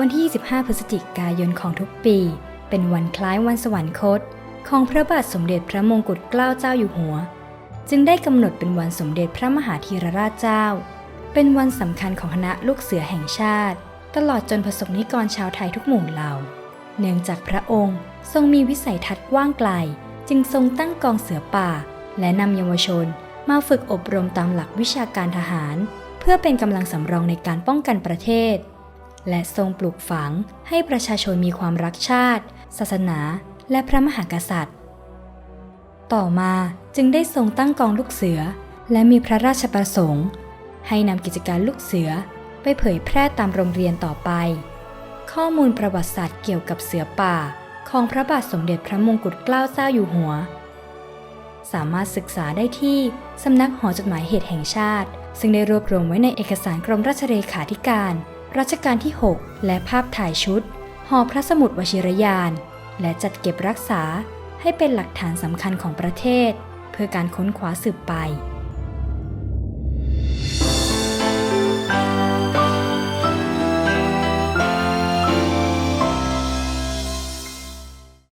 วันที่ 25 พฤศจิกายนของทุกปี เป็นวันคล้ายวันสวรรคต ของพระบาทสมเด็จพระมงกุฎเกล้าเจ้าอยู่หัว จึงได้กำหนดเป็นวันสมเด็จพระมหาธีรราชเจ้า เป็นวันสำคัญของคณะลูกเสือแห่งชาติ ตลอดจนประสบนิกรชาวไทยทุกหมู่เหล่า เนื่องจากพระองค์ทรงมีวิสัยทัศน์กว้างไกล จึงทรงตั้งกองเสือป่า และนำเยาวชนมาฝึกอบรมตามหลักวิชาการทหาร เพื่อเป็นกำลังสำรองในการป้องกันประเทศ และทรงปลูกฝังให้ประชาชนมีความรักชาติ ศาสนา และพระมหากษัตริย์ ต่อมาจึงได้ทรงตั้งกองลูกเสือ และมีพระราชประสงค์ ให้นำกิจการลูกเสือไปเผยแพร่ตามโรงเรียนต่อไป ข้อมูลประวัติศาสตร์เกี่ยวกับเสือป่า ของพระบาทสมเด็จพระมงกุฎเกล้าเจ้าอยู่หัว สามารถศึกษาได้ที่สำนักหอจดหมายเหตุแห่งชาติ ซึ่งได้รวบรวมไว้ในเอกสารกรมราชเลขาธิการ รัชกาลที่ 6 และภาพถ่ายชุด หอพระสมุดวชิรยาน และจัดเก็บรักษาให้เป็นหลักฐานสำคัญของประเทศ เพื่อการค้นคว้าสืบไป